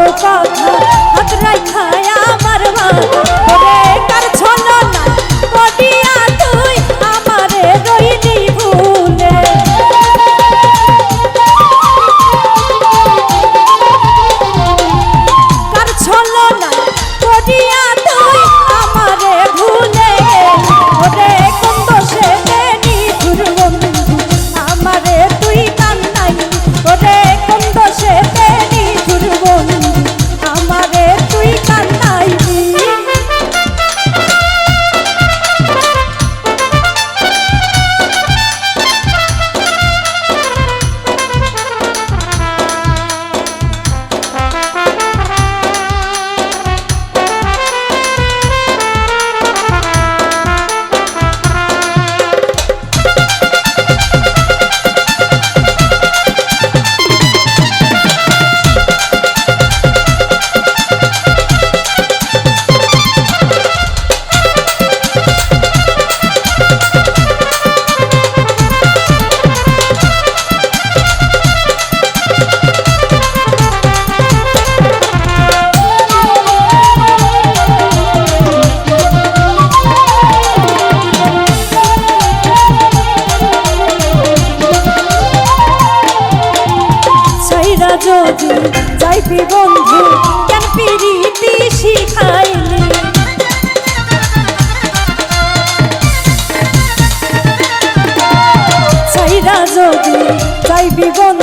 걸까? যদি যাইবি বন্ধু কেন পিরিতি শিখাইলি? যাইরা যদি বন্ধু